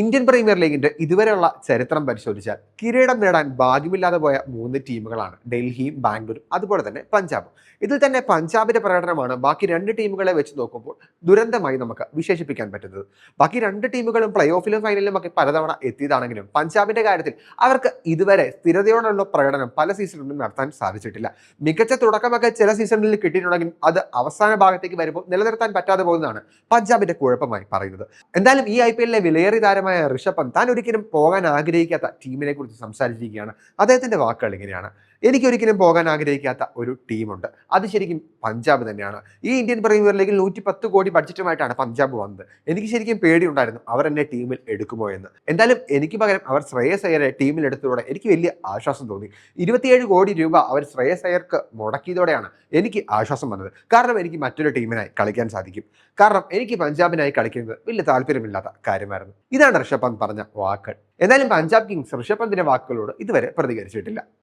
Indian premier ലീഗിന്റെ ഇതുവരെയുള്ള ചരിത്രം പരിശോധിച്ചാൽ കിരീടം നേടാൻ ഭാഗ്യമില്ലാതെ പോയ മൂന്ന് ടീമുകളാണ് ഡൽഹിയും ബാംഗ്ലൂരും അതുപോലെ തന്നെ പഞ്ചാബും. ഇതിൽ തന്നെ പഞ്ചാബിന്റെ പ്രകടനമാണ് ബാക്കി രണ്ട് ടീമുകളെ വെച്ച് നോക്കുമ്പോൾ ദുരന്തമായി നമുക്ക് വിശേഷിപ്പിക്കാൻ പറ്റുന്നത്. ബാക്കി രണ്ട് ടീമുകളും പ്ലേ ഓഫിലും ഫൈനലിലും ഒക്കെ പലതവണ എത്തിയതാണെങ്കിലും പഞ്ചാബിന്റെ കാര്യത്തിൽ അവർക്ക് ഇതുവരെ സ്ഥിരതയോടുള്ള പ്രകടനം പല സീസണിലും നടത്താൻ സാധിച്ചിട്ടില്ല. മികച്ച തുടക്കമൊക്കെ ചില സീസണിൽ കിട്ടിയിട്ടുണ്ടെങ്കിലും അത് അവസാന ഭാഗത്തേക്ക് വരുമ്പോൾ നിലനിർത്താൻ പറ്റാതെ പോകുന്നതാണ് പഞ്ചാബിന്റെ കുഴപ്പമായി പറയുന്നത്. എന്തായാലും ഈ ഐ പി എല്ലിലെ വിലയേറിയ താരമായ ഋഷഭ് പന്ത് താൻ ഒരിക്കലും പോകാൻ ആഗ്രഹിക്കാത്ത ടീമിനെ കുറിച്ച് സംസാരിച്ചിരിക്കുകയാണ്. അദ്ദേഹത്തിന്റെ വാക്കുകൾ ഇങ്ങനെയാണ്. എനിക്കൊരിക്കലും പോകാൻ ആഗ്രഹിക്കാത്ത ഒരു ടീമുണ്ട് അത് ശരിക്കും പഞ്ചാബ് തന്നെയാണ്. ഈ ഇന്ത്യൻ പ്രീമിയർ ലീഗിൽ നൂറ്റി പത്ത് കോടി ബഡ്ജറ്റുമായിട്ടാണ് പഞ്ചാബ് വന്നത്. എനിക്ക് ശരിക്കും പേടിയുണ്ടായിരുന്നു അവർ എന്നെ ടീമിൽ എടുക്കുമോ എന്ന്. എന്തായാലും എനിക്ക് പകരം അവർ ശ്രേയസ് അയ്യരെ ടീമിൽ എടുത്തതോടെ എനിക്ക് വലിയ ആശ്വാസം തോന്നി. ഇരുപത്തിയേഴ് കോടി രൂപ അവർ ശ്രേയസ് അയ്യർക്ക് മുടക്കിയതോടെയാണ് എനിക്ക് ആശ്വാസം വന്നത്. കാരണം എനിക്ക് മറ്റൊരു ടീമിനായി കളിക്കാൻ സാധിക്കും. കാരണം എനിക്ക് പഞ്ചാബിനായി കളിക്കുന്നത് വലിയ താല്പര്യമില്ലാത്ത കാര്യമായിരുന്നു. ഇതാണ് ഋഷഭ് പന്ത് പറഞ്ഞ വാക്കുകൾ. എന്നാലും പഞ്ചാബ് കിങ്സ് ഋഷഭ് പന്തിന്റെ വാക്കുകളോട് ഇതുവരെ പ്രതികരിച്ചിട്ടില്ല.